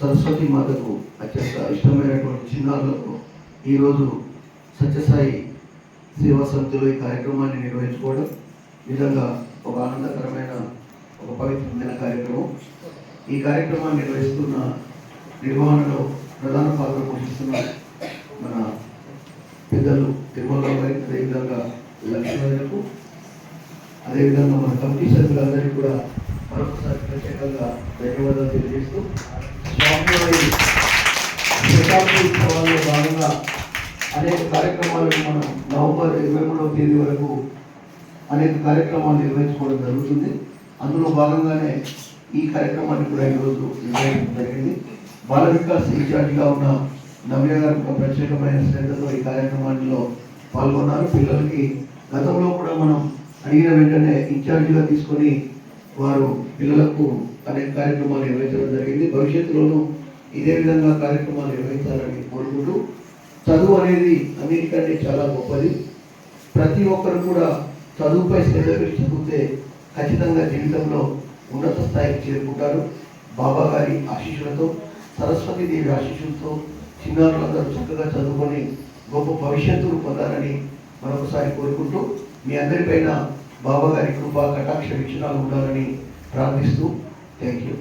సరస్వతి మాతకు అత్యంత ఇష్టమైనటువంటి చిన్నారులతో ఈరోజు సత్యసాయి సేవా సమితిలో ఈ కార్యక్రమాన్ని నిర్వహించుకోవడం నిజంగా ఒక ఆనందకరమైన ఒక పవిత్రమైన కార్యక్రమం. ఈ కార్యక్రమాన్ని నిర్వహిస్తున్న నిర్వహణలో ప్రధాన పాత్ర పోషిస్తున్న మన పెద్దలు తిరుమల గారికి అదేవిధంగా లక్ష్మణకు అదేవిధంగా మన కమిటీ సభ్యులందరికీ కూడా మరొకసారి ప్రత్యేకంగా ధన్యవాదాలు తెలియజేస్తూ అక్టోబర్ ఇరవై మూడవ తేదీ వరకు అనేక కార్యక్రమాలు నిర్వహించుకోవడం జరుగుతుంది. అందులో భాగంగానే ఈ కార్యక్రమాన్ని కూడా ఈరోజు నిర్వహించడం జరిగింది. బాల వికాస్ ఇన్ఛార్జిగా ఉన్న నవ్య గారు ఒక ప్రత్యేకమైన శ్రద్ధతో ఈ కార్యక్రమాల్లో పాల్గొన్నారు. పిల్లలకి గతంలో కూడా మనం అడిగిన వెంటనే ఇన్ఛార్జిగా తీసుకొని వారు పిల్లలకు అనేక కార్యక్రమాలు నిర్వహించడం జరిగింది. భవిష్యత్తులోనూ ఇదే విధంగా కార్యక్రమాలు నిర్వహించాలని కోరుకుంటూ చదువు అనేది అన్నిటికంటే చాలా గొప్పది. ప్రతి ఒక్కరు కూడా చదువుపై శ్రద్ధ పెట్టి చదివితే ఖచ్చితంగా జీవితంలో ఉన్నత స్థాయికి చేరుకుంటారు. బాబా గారి ఆశీస్సులతో సరస్వతి దేవి ఆశీస్సులతో చిన్నారులందరూ చక్కగా చదువుకొని గొప్ప భవిష్యత్తును పొందాలని మరొకసారి కోరుకుంటూ మీ అందరిపైన బాబా గారి కృప కటాక్ష వీక్షణాలు ఉండాలని ప్రార్థిస్తూ థ్యాంక్ యూ.